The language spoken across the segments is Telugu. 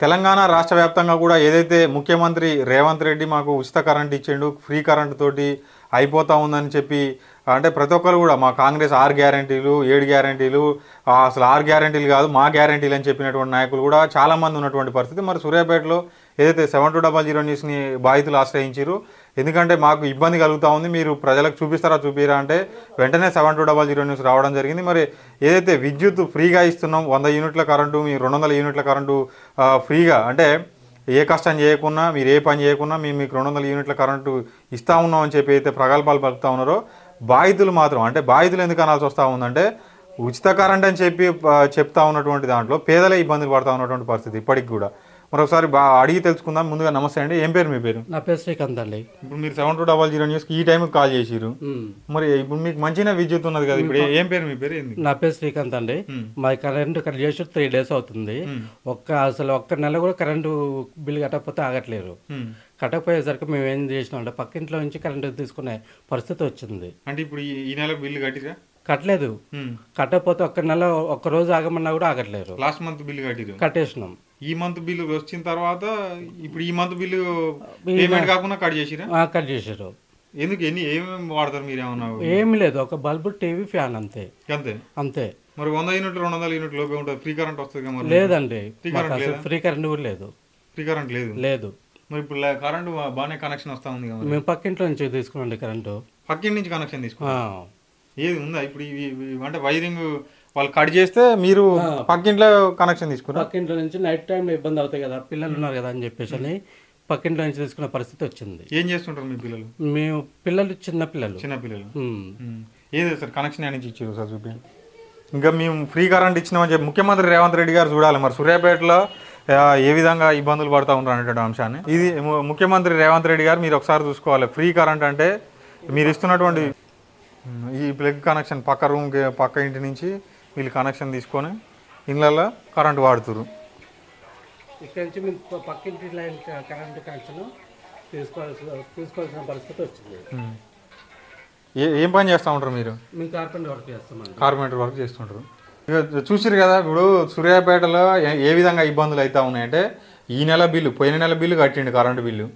తెలంగాణ రాష్ట్ర వ్యాప్తంగా కూడా ఏదైతే ముఖ్యమంత్రి రేవంత్ రెడ్డి మాకు ఉచిత కరెంట్ ఇచ్చిండు ఫ్రీ కరెంట్ తోటి అయిపోతా ఉందని చెప్పి అంటే ప్రతి ఒక్కరు కూడా మా కాంగ్రెస్ ఆరు గ్యారంటీలు ఏడు గ్యారంటీలు అసలు ఆరు గ్యారంటీలు కాదు మా గ్యారంటీలు అని చెప్పినటువంటి నాయకులు కూడా చాలామంది ఉన్నటువంటి పరిస్థితి. మరి సూర్యాపేటలో ఏదైతే సెవెన్ టూ డబల్ జీరో న్యూస్ని బాధితులు ఆశ్రయించారు ఎందుకంటే మాకు ఇబ్బంది కలుగుతూ ఉంది. మీరు ప్రజలకు చూపిస్తారా చూపిరా అంటే వెంటనే seven two double zero news రావడం జరిగింది. మరి ఏదైతే విద్యుత్ ఫ్రీగా ఇస్తున్నాం వంద యూనిట్ల కరెంటు మీ రెండు వందల యూనిట్ల కరెంటు ఫ్రీగా అంటే ఏ కష్టం చేయకున్నా మీరు ఏ పని చేయకున్నా మేము మీకు రెండు వందల యూనిట్ల కరెంటు ఇస్తా ఉన్నాం అని చెప్పి అయితే ప్రగల్భాలు పలుకుతా ఉన్నారో బాధితులు మాత్రం అంటే బాధితులు ఎందుకు అనాల్సి వస్తూ ఉందంటే ఉచిత కరెంట్ అని చెప్పి చెప్తా ఉన్నటువంటి దాంట్లో పేదలే ఇబ్బందులు పడతా ఉన్నటువంటి పరిస్థితి ఇప్పటికి కూడా. మరొకసారి అడిగి తెలుసుకుందాం. ముందుగా నమస్తే అండి. ఏం పేరు మీ పేరు? నా పేరు శ్రీకాంత్ అండి. ఇప్పుడు మీరు సెవెన్ టూ డబల్ జీరో న్యూస్కి ఈ టైంకి కాల్ చేసిరు. మరి ఇప్పుడు మీకు మంచిగా విద్యుత్ ఉన్నది కదా. ఇప్పుడు ఏం పేరు మీ పేరు? నా పేరు శ్రీకాంత్ అండి. మా కరెంటు కట్ చేసి త్రీ డేస్ అవుతుంది. ఒక్క అసలు ఒక్క నెల కూడా కరెంటు బిల్ కట్టకపోతే ఆగట్లేరు. కట్టకపోయేసరికి మేము ఏం చేసినాం అంటే పక్కింట్లో నుంచి కరెంటు తీసుకునే పరిస్థితి వచ్చింది. అంటే ఇప్పుడు ఈ- ఈ నెల బిల్లు కట్టిరా కట్టలేదు. కట్టకపోతే ఒక్క నెల ఒక్క రోజు ఆగమన్నా కూడా ఆగట్లేరు. లాస్ట్ మంత్ బిల్లు కట్టిరు కట్టేసినాం. ఈ మంత్ బిల్లు వచ్చిన తర్వాత ఇప్పుడు ఈ మంత్ బిల్లు పేమెంట్ కాకుండా కట్ చేసిరా? కట్ చేసారు ఎందుకు? ఎన్ని ఏమేమి వాడతారు మీరు ఏమన్నా? ఏమి లేదు ఒక బల్బు టీవీ ఫ్యాన్ అంతే. అంతే? అంతే. మరి వంద యూనిట్లు రెండు వందల యూనిట్లు లోపే ఉంటుంది. ఫ్రీ కరెంట్ వస్తుంది లేదండి. Free current? ఫ్రీ కరెంట్ కూడా లేదు. ఫ్రీ కరెంట్ లేదు. లేదు. మరి ఇప్పుడు కరెంట్ బాగానే కనెక్షన్ వస్తా ఉంది. మేము పక్కింట్లో నుంచి తీసుకున్నాండి కరెంటు. పక్కింటి నుంచి కనెక్షన్ తీసుకో ఆ. ఏది ఉందా? ఇప్పుడు ఇవి- అంటే వైరింగ్ వాళ్ళు కట్ చేస్తే మీరు పక్కింట్లో కనెక్షన్ తీసుకురా పక్కింట్లో నుంచి నైట్ టైంలో ఇబ్బంది అవుతాయి కదా పిల్లలు ఉన్నారు కదా అని చెప్పేసి అని పక్కింట్లో నుంచి తీసుకునే పరిస్థితి వచ్చింది. ఏం చేస్తుంటారు మీ పిల్లలు? మేము పిల్లలు చిన్న పిల్లలు. చిన్న పిల్లలు. ఏది సార్ కనెక్షన్ అని ఇచ్చారు సార్ చూపి. ఇంకా మేము ఫ్రీ కరెంట్ ఇచ్చినామని చెప్పి ముఖ్యమంత్రి రేవంత్ రెడ్డి గారు చూడాలి మరి. సూర్యాపేటలో ఏ విధంగా ఇబ్బందులు పడతా ఉంటారు అనేటువంటి అంశాన్ని. ఇది ముఖ్యమంత్రి రేవంత్ రెడ్డి గారు మీరు ఒకసారి చూసుకోవాలి. ఫ్రీ కరెంట్ అంటే మీరు ఇస్తున్నటువంటి ఈ ప్లగ్ కనెక్షన్ పక్క రూమ్కి పక్క ఇంటి నుంచి వీళ్ళు కనెక్షన్ తీసుకొని ఇళ్ళల్లో కరెంట్ వాడుతురు ఇక్కడ నుంచి మేము పక్కింటి లైన్ కరెంట్ కనెక్షన్ తీసుకోవాల్సిన తీసుకోవాల్సిన పరిస్థితి వచ్చింది. ఏ ఏం పని చేస్తూ ఉంటారు మీరు? మేము కార్పెంటర్ వర్క్ చేస్తామండి. కార్పెంటర్ వర్క్ చేస్తుంటారు. చూసిరు కదా ఇప్పుడు సూర్యాపేటలో ఏ- విధంగా ఇబ్బందులు అవుతా ఉన్నాయంటే ఈ నెల బిల్లు పోయిన నెల బిల్లు కట్టిండు కరెంటు బిల్లు.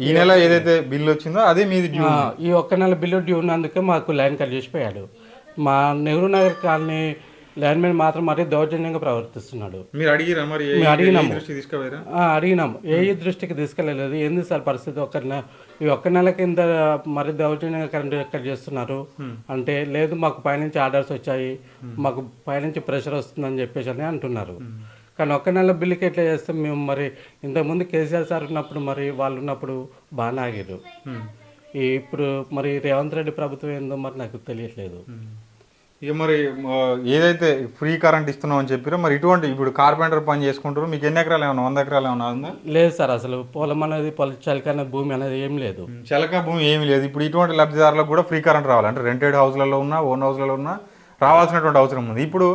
ఈ నెల ఏదైతే బిల్లు వచ్చిందో అదే మీది డ్యూ ఈ ఒక్క నెల బిల్లు డ్యూ ఉన్నందుకే మాకు లైన్ కట్ చేసిపోయాడు మా నెహ్రూ నగర్ కాలనీ మీద మాత్రం మరీ దౌర్జన్యంగా ప్రవర్తిస్తున్నాడు. మీరు మరి అడిగినాము. ఏ దృష్టికి తీసుకెళ్ళలేదు. ఏంది సార్ పరిస్థితి? ఒక్క నె- ఈ ఒక్క నెల కింద మరి దౌర్జన్యంగా కరెంట్ ఎక్కడ చేస్తున్నారు. అంటే లేదు మాకు పైనుంచి ఆర్డర్స్ వచ్చాయి. మాకు పైనుంచి ప్రెషర్ వస్తుందని చెప్పేసి అని అంటున్నారు. కానీ ఒక్క నెల బిల్లుకి ఎట్లా చేస్తాం మేము మరి? ఇంతకుముందు కేసీఆర్ సార్ ఉన్నప్పుడు మరి వాళ్ళు ఉన్నప్పుడు ఆగారు. ఈ ఇప్పుడు మరి రేవంత్ రెడ్డి ప్రభుత్వం ఏందో మరి నాకు తెలియట్లేదు. ఇక మరి ఏదైతే ఫ్రీ కరెంట్ ఇస్తున్నాం అని చెప్పారో మరి ఇటువంటి ఇప్పుడు కార్పెంటర్ పని చేసుకుంటారు మీకు ఎన్ని ఎకరాలు ఏమన్నా వంద ఎకరాలు ఏమన్నా ఉందా? లేదు సార్ అసలు పొలం అనేది పొల చలికనే భూమి అనేది ఏం లేదు. చెలక భూమి ఏమీ లేదు. ఇప్పుడు ఇటువంటి లబ్ధిదారులకు కూడా ఫ్రీ కరెంట్ రావాలి. అంటే రెంటెడ్ హౌస్లలో ఉన్నా ఓన్ హౌస్లలో ఉన్నా రావాల్సినటువంటి అవసరం ఉంది. ఇప్పుడు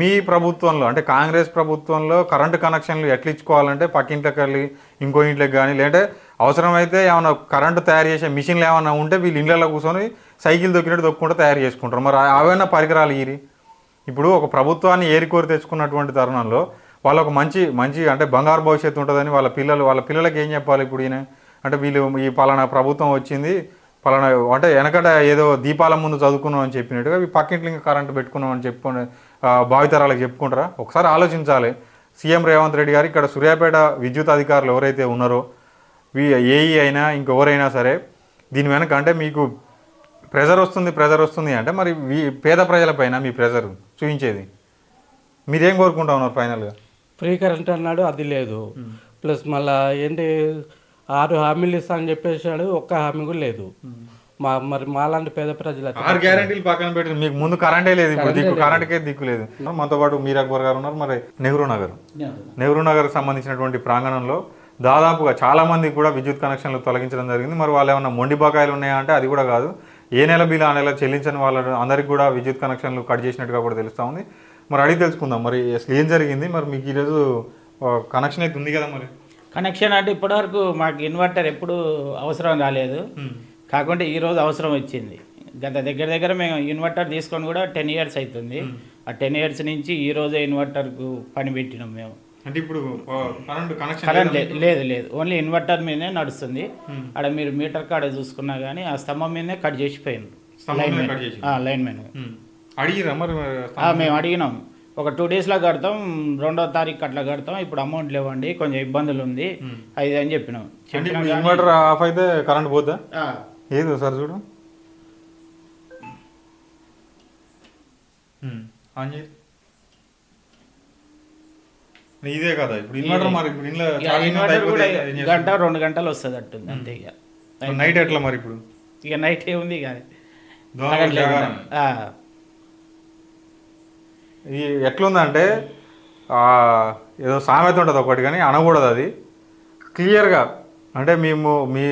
మీ ప్రభుత్వంలో అంటే కాంగ్రెస్ ప్రభుత్వంలో కరెంటు కనెక్షన్లు ఎట్లా ఇచ్చుకోవాలంటే పక్కింట్లోకి వెళ్ళి ఇంకో ఇంట్లోకి కానీ లేదంటే అవసరమైతే ఏమైనా కరెంటు తయారు చేసే మిషన్లు ఏమైనా ఉంటే వీళ్ళు ఇళ్ళలో కూర్చొని సైకిల్ దొక్కినట్టు దొక్కుంటూ తయారు చేసుకుంటారు. మరి అవైనా పరికరాలు ఇరి ఇప్పుడు ఒక ప్రభుత్వాన్ని ఏరికోరి తెచ్చుకున్నటువంటి తరుణంలో వాళ్ళకు మంచి మంచి అంటే బంగారు భవిష్యత్తు ఉంటుందని వాళ్ళ పిల్లలు వాళ్ళ పిల్లలకి ఏం చెప్పాలి ఇప్పుడు ఈయన? అంటే వీళ్ళు ఈ పలానా ప్రభుత్వం వచ్చింది పలానా అంటే వెనకట ఏదో దీపాల ముందు చదువుకున్నాం అని చెప్పినట్టుగా ఈ పక్కింట్లో ఇంకా కరెంటు పెట్టుకున్నాం అని చెప్పుకుని భావితరాలకు చెప్పుకుంటారా? ఒకసారి ఆలోచించాలి. సీఎం రేవంత్ రెడ్డి గారు ఇక్కడ సూర్యాపేట విద్యుత్ అధికారులు ఎవరైతే ఉన్నారో ఏఈ అయినా ఇంకెవరైనా సరే దీని వెనక అంటే మీకు ప్రెజర్ వస్తుంది ప్రెజర్ వస్తుంది అంటే మరి వీ- పేద ప్రజలపైన మీ ప్రెజర్ చూపించేది. మీరేం కోరుకుంటా ఉన్నారు ఫైనల్గా? ఫ్రీ కరెంట్ అన్నాడు అది లేదు. ప్లస్ మళ్ళా ఏంటి ఆరు హామీలు ఇస్తా అని చెప్పేసాడు ఒక్క హామీ కూడా లేదు. మా మరి మాలాంటి పేద ప్రజలకు ఆరు గ్యారంటీలు పక్కన పెట్టి మీకు ముందు కరెంటే లేదు ఇప్పుడు దిక్కు కరెంట్కే దిక్కు లేదు. మనతో పాటు మీర్ అక్బర్ గారు ఉన్నారు మరి నెహ్రూ నగర్. నెహ్రూ నగర్. సంబంధించినటువంటి ప్రాంగణంలో దాదాపుగా చాలా మందికి కూడా విద్యుత్ కనెక్షన్లు తొలగించడం జరిగింది. మరి వాళ్ళు ఏమైనా మొండి బకాయిలు ఉన్నాయా అంటే అది కూడా కాదు. ఏ నెల బిల్లు ఆ నెల చెల్లించని వాళ్ళ అందరికి కూడా విద్యుత్ కనెక్షన్లు కట్ చేసినట్టుగా కూడా తెలుస్తూ ఉంది. మరి అడిగి తెలుసుకుందాం. మరి అసలు ఏం జరిగింది? మరి మీకు ఈరోజు కనెక్షన్ అయితే ఉంది కదా మరి? కనెక్షన్ అంటే ఇప్పటివరకు మాకు ఇన్వర్టర్ ఎప్పుడు అవసరం రాలేదు. కాకుంటే ఈ రోజు అవసరం వచ్చింది. గత దగ్గర దగ్గర మేము ఇన్వర్టర్ తీసుకొని కూడా టెన్ ఇయర్స్ అవుతుంది. ఆ టెన్ ఇయర్స్ నుంచి ఈ రోజే ఇన్వర్టర్కు పని పెట్టినాం మేము. అంటే ఇప్పుడు కరెంట్ కనెక్షన్ కరెంట్ లేదు లేదు ఓన్లీ ఇన్వర్టర్ మీదనే నడుస్తుంది. అక్కడ మీరు మీటర్ కాడ చూసుకున్నా కానీ ఆ స్తంభం మీదనే కట్ చేసిపోయింది లైన్ లైన్ మ్యాన్ అడిగిరా మరి మేము అడిగినాం. ఒక టూ డేస్లో కడతాం రెండో తారీఖు అట్లా కడతాం. ఇప్పుడు అమౌంట్ లేవండి కొంచెం ఇబ్బందులు ఉంది. అది అని చెప్పినాం. ఇన్వర్టర్ ఆఫ్ అయితే కరెంట్ పోద్దా? ఏది సార్ చూడు. ఉమ్, ఆన్ ఇదే కదా ఇప్పుడు ఇన్వర్టర్ మరి ఇప్పుడు ఇంట్లో ఇన్వర్టర్ కూడా గంట రెండు గంటలు వస్తుంది అట్టుంది అంతే ఇక? నైట్ ఎట్లా మరి ఇప్పుడు? ఇక నైట్ ఏముంది ఇక. ఎట్లుందంటే ఏదో సామెత ఉంటుంది ఒకటి కానీ అనకూడదు అది. క్లియర్గా అంటే మేము మీ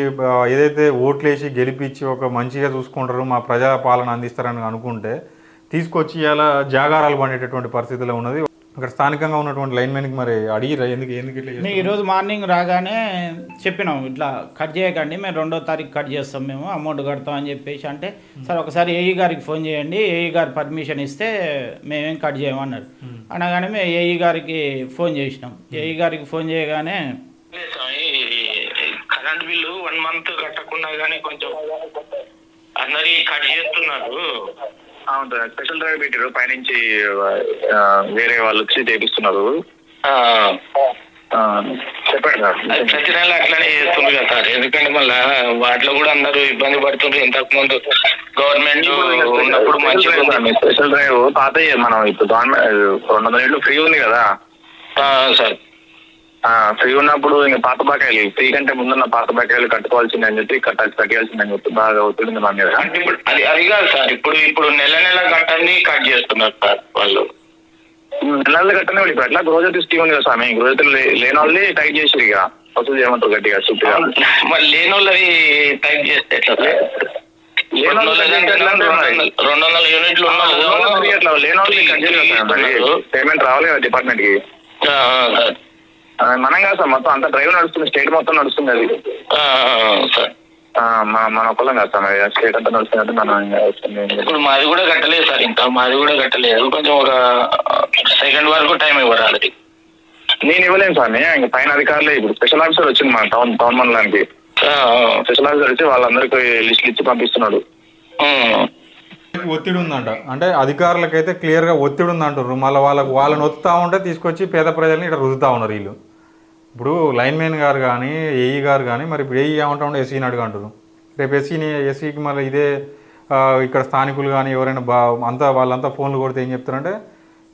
ఏదైతే ఓట్లేసి గెలిపించి ఒక మంచిగా చూసుకుంటారు మా ప్రజా పాలన అందిస్తారని అనుకుంటే తీసుకొచ్చి ఇలా జాగారాలు పండేటటువంటి పరిస్థితిలో ఉన్నది. అక్కడ స్థానికంగా ఉన్నటువంటి లైన్ మ్యాన్కి మరి అడిగిరా? ఎందుకు ఎందుకు ఇట్లా చేస్తున్నారు? ఈరోజు మార్నింగ్ రాగానే చెప్పినాం ఇట్లా కట్ చేయకండి మేము రెండో తారీఖు కట్ చేస్తాం మేము అమౌంట్ కడతాం అని చెప్పేసి అంటే సార్ ఒకసారి ఏఈ గారికి ఫోన్ చేయండి ఏఈ గారు పర్మిషన్ ఇస్తే మేమేం కట్ చేయమన్నారు. అనగానే మేము ఏఈ గారికి ఫోన్ చేసినాం. ఏఈ గారికి ఫోన్ చేయగానే లేదు స్వామి కరెంట్ బిల్లు వన్ మంత్ కట్టకుండా కానీ కొంచెం అందరి కట్ చేస్తున్నారు. అవును సార్ స్పెషల్ డ్రైవ్ పెట్టారు పైనుంచి వేరే వాళ్ళు వచ్చి చేపిస్తున్నారు. ఆ, ఆ, చెప్పండి సార్ ప్రతి నెల అట్లనే చేస్తున్నారు కదా సార్. ఎందుకంటే మళ్ళా వాటిలో కూడా అందరూ ఇబ్బంది పడుతుండ్రు. ఇంతకు ముందు గవర్నమెంట్ ఉన్నప్పుడు మంచిగా ఉంది. స్పెషల్ డ్రైవ్ పాత మనం ఇప్పుడు గవర్నమెంట్ రెండు వందల ఫ్రీ ఉంది కదా. సార్. ఫ్రీ ఉన్నప్పుడు ఇంకా పాత బకాయిలు ఫ్రీ కంటే ముందున్న పాత బకాయిలు కట్టుకోవాల్సింది అని చెప్పి కట్టాల్సి కట్టేయాల్సిందని చెప్పి బాగా ఒత్తిడి మా మీద. అది అది కాదు సార్. ఇప్పుడు ఇప్పుడు నెల నెల కట్టండి కట్ చేస్తున్నారు సార్ వాళ్ళు. నెలలు కట్టనే వాళ్ళు. ఇప్పుడు ఎట్లా గ్రోజరీ స్కీమ్ ఉంది కదా స్వామి. గ్రోజరీ లేని వాళ్ళని టైట్ చేసి ఇక. వసూలు చేయమంటారు గట్టిగా సూప్గా మరి లేని వాళ్ళది టైప్ చేస్తే ఎట్లా రెండు వందల యూనిట్లు వాళ్ళు లేని మరి. పేమెంట్ రావాలి కదా డిపార్ట్మెంట్కి? మనం కాదు సార్ మొత్తం అంత డ్రైవ్ నడుస్తుంది స్టేట్ మొత్తం నడుస్తుంది అది. సార్. మన మన ఒక్కళ్ళం కాదు సార్ స్టేట్ అంతా నడుస్తుంది మనం. ఇప్పుడు మాది కూడా కట్టలేదు సార్ ఇంకా మాది కూడా కట్టలేదు. కొంచెం ఒక సెకండ్ వరకు టైం ఇవ్వరు ఆల్రెడీ నేను ఇవ్వలేను స్వామి ఇంకా పైన అధికారులే ఇప్పుడు. స్పెషల్ ఆఫీసర్ వచ్చింది మన టౌన్ టౌన్ మండలానికి. స్పెషల్ ఆఫీసర్ వచ్చి వాళ్ళందరికీ లిస్టులు ఇచ్చి పంపిస్తున్నాడు. ఒత్తిడి ఉందంట. అంటే అధికారులకైతే క్లియర్గా ఒత్తిడి ఉందంటారు మళ్ళీ వాళ్ళకు వాళ్ళని ఒత్తుతా ఉంటే తీసుకొచ్చి పేద ప్రజల్ని ఇక్కడ రుద్దుతా ఉన్నారు వీళ్ళు. ఇప్పుడు లైన్ మ్యాన్ గారు కానీ ఏఈ గారు కానీ మరి ఇప్పుడు ఏఈ ఏమంటా ఉంటే ఎస్సీని అడుగుంటారు రేపు ఎస్సీని ఎస్సీకి మళ్ళీ ఇదే ఇక్కడ స్థానికులు కానీ ఎవరైనా బా అంతా వాళ్ళంతా ఫోన్లు కొడితే ఏం చెప్తారంటే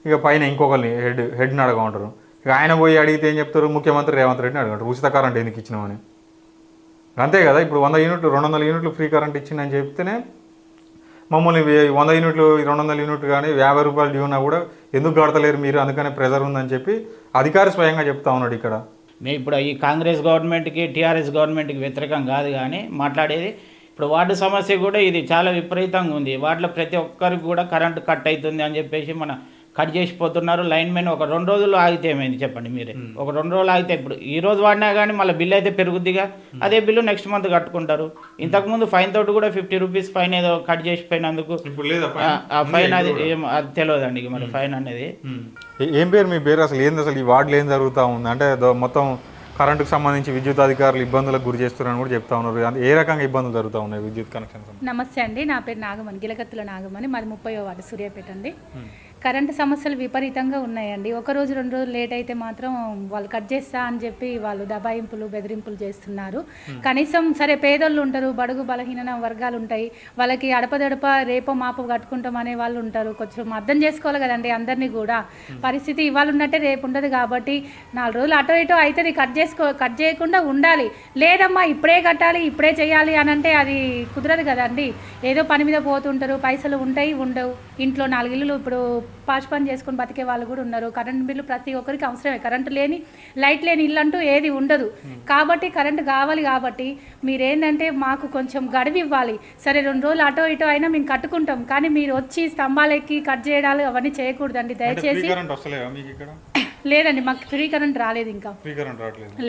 ఇక పైన ఇంకొకరిని హెడ్ హెడ్ని అడగమంటారు. ఇక ఆయన పోయి అడిగితే ఏం చెప్తారు? ముఖ్యమంత్రి రేవంత్ రెడ్డిని అడగంటారు. ఉచిత కరెంట్ ఎందుకు ఇచ్చినామని అంతే కదా? ఇప్పుడు వంద యూనిట్లు రెండు వందల యూనిట్లు ఫ్రీ కరెంట్ ఇచ్చిందని చెప్తేనే మమ్మల్ని వంద యూనిట్లు రెండు వందల యూనిట్లు కానీ యాభై రూపాయలు డ్యూ కూడా ఎందుకు కడతలేరు మీరు? అందుకనే ప్రెజర్ ఉందని చెప్పి అధికారి స్వయంగా చెప్తా ఉన్నాడు ఇక్కడ. మేము ఇప్పుడు ఈ కాంగ్రెస్ గవర్నమెంట్కి టీఆర్ఎస్ గవర్నమెంట్కి వ్యతిరేకం కాదు కానీ మాట్లాడేది ఇప్పుడు వార్డు సమస్య కూడా ఇది చాలా విపరీతంగా ఉంది. వాటిలో ప్రతి ఒక్కరికి కూడా కరెంటు కట్ అవుతుంది అని చెప్పేసి మన కట్ చేసిపోతున్నారు లైన్ మెన్ ఒక రెండు రోజులు ఆగితే ఏమైంది చెప్పండి మీరే. ఒక రెండు రోజులు ఆగితే ఇప్పుడు ఈ రోజు వాడినా కానీ మళ్ళీ బిల్ అయితే పెరుగుద్దిగా. అదే బిల్లు నెక్స్ట్ మంత్ కట్టుకుంటారు. ఇంతకుముందు ఫైన్ తోటి కూడా ఫిఫ్టీ రూపీస్ ఫైన్ ఏదో కట్ చేసిపోయినందుకు ఇప్పుడు లేదా ఆ- ఆ ఫైన్ అది ఏం అది తెలియదండి ఇక మరి ఫైన్ అనేది. ఏ- పేరు మీ పేరు అసలు? ఏంది అసలు ఈ వార్డులో ఏం జరుగుతూ ఉంది? అంటే మొత్తం కరెంటుకు సంబంధించి విద్యుత్ అధికారులు ఇబ్బందులకు గురి చేస్తున్నారని కూడా చెప్తా ఉన్నారు. అంటే ఏ రకంగా ఇబ్బందులు జరుగుతూ ఉన్నాయి విద్యుత్ కనెక్షన్ నమస్తే అండి. నా పేరు నాగమణి గిలకత్తుల నాగమణి. మాది ముప్పై వార్డు సూర్యాపేట అండి. కరెంటు సమస్యలు విపరీతంగా ఉన్నాయండి. ఒక రోజు రెండు రోజులు లేట్ అయితే మాత్రం వాళ్ళు కట్ చేస్తా అని చెప్పి వాళ్ళు దబాయింపులు బెదిరింపులు చేస్తున్నారు. కనీసం సరే పేదోళ్ళు ఉంటారు బడుగు బలహీన వర్గాలు ఉంటాయి. వాళ్ళకి అడపదడప రేపో మాపో కట్టుకుంటాం అనే వాళ్ళు ఉంటారు. కొంచెం అర్థం చేసుకోవాలి కదండి అందరినీ కూడా. పరిస్థితి ఇవాళ ఉన్నట్టే రేపు ఉండదు కాబట్టి నాలుగు రోజులు అటో ఇటో అవుతుంది. కట్ చేసుకో కట్ చేయకుండా ఉండాలి. లేదమ్మా ఇప్పుడే కట్టాలి ఇప్పుడే చేయాలి అని అంటే అది కుదరదు కదండి. ఏదో పని మీద పోతుంటారు పైసలు ఉంటాయి ఉండవు. ఇంట్లో నాలుగు ఇల్లులు ఇప్పుడు పాష్ పని చేసుకొని బతికే వాళ్ళు కూడా ఉన్నారు. కరెంట్ బిల్లు ప్రతి ఒక్కరికి అవసరమే. కరెంటు లేని లైట్ లేని ఇల్లు అంటూ ఏది ఉండదు. కాబట్టి కరెంటు కావాలి కాబట్టి మీరేంటంటే మాకు కొంచెం గడువు ఇవ్వాలి. సరే రెండు రోజులు అటో ఇటో అయినా మేము కట్టుకుంటాం. కానీ మీరు వచ్చి స్తంభాలెక్కి కట్ చేయడాలు అవన్నీ చేయకూడదండి. దయచేసి లేదండి మాకు ఫ్రీ కరెంట్ రాలేదు ఇంకా.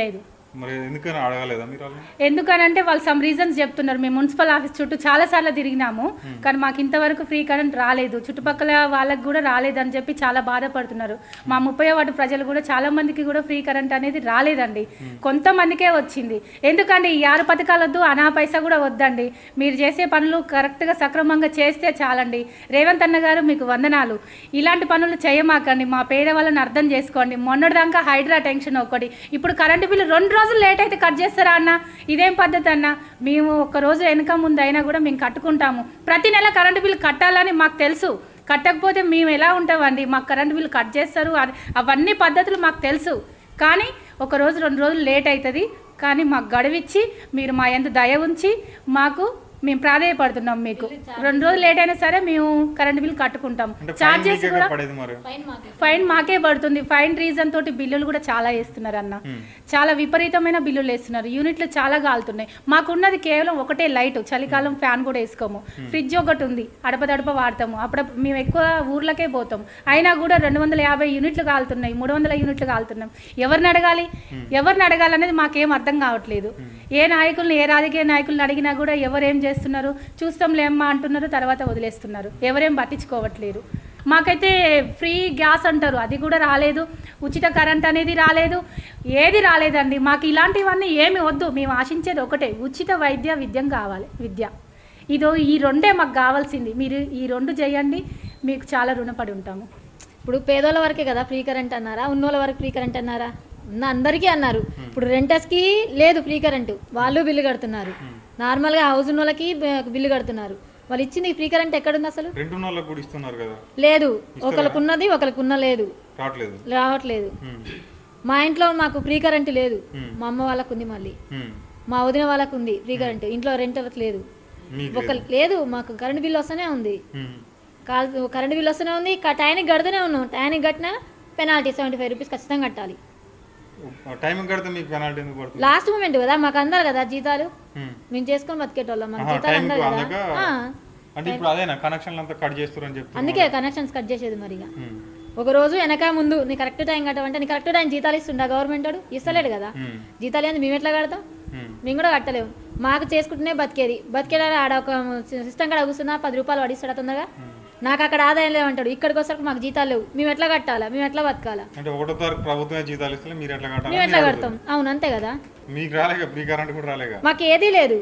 లేదు. మరి ఎందుకని అడగలేదా మీరు వాళ్ళని? ఎందుకనంటే వాళ్ళు సమ్ రీజన్స్ చెప్తున్నారు. మేము మున్సిపల్ ఆఫీస్ చుట్టూ చాలా సార్లు తిరిగినాము. కానీ మాకు ఇంతవరకు ఫ్రీ కరెంట్ రాలేదు. చుట్టుపక్కల వాళ్ళకి కూడా రాలేదని చెప్పి చాలా బాధపడుతున్నారు. మా ముప్పై వాటి ప్రజలు కూడా చాలా మందికి కూడా ఫ్రీ కరెంట్ అనేది రాలేదండి. కొంతమందికే వచ్చింది. ఎందుకండి ఈ ఆరు పథకాలు వద్దు అనా పైసా కూడా వద్దండి. మీరు చేసే పనులు కరెక్ట్గా సక్రమంగా చేస్తే చాలండి. రేవంత్ అన్న గారు మీకు వందనాలు. ఇలాంటి పనులు చేయమాకండి. మా పేదవాళ్ళని అర్థం చేసుకోండి. మొన్నటిదాకా హైడ్రా టెన్షన్ ఒకటి. ఇప్పుడు కరెంటు బిల్లు రెండు రోజులు లేట్ అయితే కట్ చేస్తారా అన్న? ఇదేం పద్ధతి అన్న? మేము ఒక రోజు వెనక ముందు అయినా కూడా మేము కట్టుకుంటాము. ప్రతి నెల కరెంటు బిల్లు కట్టాలని మాకు తెలుసు. కట్టకపోతే మేము ఎలా ఉంటామండి? మాకు కరెంటు బిల్లు కట్ చేస్తారు. అవన్నీ పద్ధతులు మాకు తెలుసు. కానీ ఒక రోజు రెండు రోజులు లేట్ అవుతుంది కానీ మాకు గడువిచ్చి మీరు మా ఎంత దయ ఉంచి మాకు మేము ప్రాధాయపడుతున్నాం మీకు. రెండు రోజులు లేట్ అయినా సరే మేము కరెంటు బిల్ కట్టుకుంటాం. చార్జెస్ మీకే కూడా ఫైన్ మాకే పడుతుంది. ఫైన్ రీజన్ తోటి బిల్లులు కూడా చాలా వేస్తున్నారు అన్న. చాలా విపరీతమైన బిల్లులు వేస్తున్నారు. యూనిట్లు చాలా కాలుతున్నాయి మాకున్నది కేవలం ఒకటే లైట్ చలికాలం ఫ్యాన్ కూడా వేసుకోము. ఫ్రిడ్జ్ ఒకటి ఉంది. అడపదడప వాడతాము. అప్పుడు మేము ఎక్కువ ఊర్లకే పోతాం. అయినా కూడా రెండు వందల యాభై యూనిట్లు కాలుతున్నాయి మూడు వందల యూనిట్లు కాలుతున్నాం ఎవరిని అడగాలి? ఎవరిని అడగాలనేది మాకేం అర్థం కావట్లేదు. ఏ నాయకులను ఏ రాజకీయ నాయకుల్ని అడిగినా కూడా ఎవరేం చేస్తున్నారు? చూస్తాంలే అమ్మా అంటున్నారు తర్వాత వదిలేస్తున్నారు. ఎవరేం పట్టించుకోవట్లేరు మాకైతే ఫ్రీ గ్యాస్ అంటారు. అది కూడా రాలేదు. ఉచిత కరెంట్ అనేది రాలేదు. ఏది రాలేదండి. మాకు ఇలాంటివన్నీ ఏమి వద్దు. మేము ఆశించేది ఒకటే. ఉచిత వైద్య విద్యం కావాలి. విద్య. ఇదో ఈ రెండే మాకు కావాల్సింది. మీరు ఈ రెండు చేయండి. మీకు చాలా రుణపడి ఉంటాము. ఇప్పుడు పేదోళ్ళ వరకే కదా ఫ్రీ కరెంట్ అన్నారా? ఉన్నోళ్ళ వరకు ఫ్రీ కరెంట్ అన్నారా? అందరికీ అన్నారు. ఇప్పుడు రెంటర్స్కి లేదు ఫ్రీ కరెంటు. వాళ్ళు బిల్లు కడుతున్నారు. నార్మల్గా హౌస్ ఉన్న వాళ్ళకి బిల్లు కడుతున్నారు. వాళ్ళు ఇచ్చింది ఫ్రీ కరెంట్ ఎక్కడుంది అసలు? లేదు. ఒకరికి ఉన్నది ఒకరికి ఉన్న లేదు. రావట్లేదు. మా ఇంట్లో మాకు ఫ్రీ కరెంట్ లేదు. మా అమ్మ వాళ్ళకు ఉంది మళ్ళీ. మా వదిన వాళ్ళకు ఉంది ఫ్రీ కరెంట్. ఇంట్లో రెంట్ లేదు ఒక లేదు. మాకు కరెంట్ బిల్ వస్తూనే ఉంది. కరెంట్ బిల్ వస్తూనే ఉంది. టైంకి కడుతూనే ఉన్నాం. టైంకి కట్టినా పెనాల్టీ సెవెంటీ ఫైవ్ రూపీస్ ఖచ్చితంగా కట్టాలి. టైం కడితే మీకు పెనాల్టీ ఎందుకు పడుతుంది? లాస్ట్ మూమెంట్ కదా మాకు అందరు కదా జీతాలు. ఉమ్. మేము చేసుకొని బతికేటోళ్ళం మాకు జీతాలు అందరు కదా. ఆ, అంటే ఇప్పుడు అదేనా కనెక్షన్లు అంతా కట్ చేస్తారని చెప్తున్నారు. అందుకే కనెక్షన్స్ కట్ చేసేది మరి ఇక. ఉమ్. ఒక రోజు వెనక ముందు నీ కరెక్ట్ టైం కట్టమంటే నీ కరెక్ట్ టైం జీతాలు ఇస్తుండా గవర్నమెంట్ వాడు? ఇస్తలేడు కదా. ఉమ్. జీతాలు ఏంది? మేము ఎట్లా కడతాం. మేము కూడా కట్టలేము. మాకు చేసుకుంటూనే బతికేది. బతికేదా ఆడ ఒక సిస్టమ్ కాడ కూర్చున్నా పది రూపాయలు పడిస్తాడా తొందరగా? నాకు అక్కడ ఆదాయం లేవంటాడు. ఇక్కడికి వచ్చరికి మాకు జీతాలు లేవు. మేము ఎట్లా కట్టాలా? మేము ఎట్లా బతకాలా? అంటే ఒకటో తారీఖు ప్రభుత్వమే జీతాలు ఇస్తే మీరు ఎట్లా కట్టాలి మేము ఎట్లా కడతాం? అవును అంతే కదా. మీకు రాలేగా? ఫ్రీ కరెంట్ కూడా మాకు ఏదీ లేదు.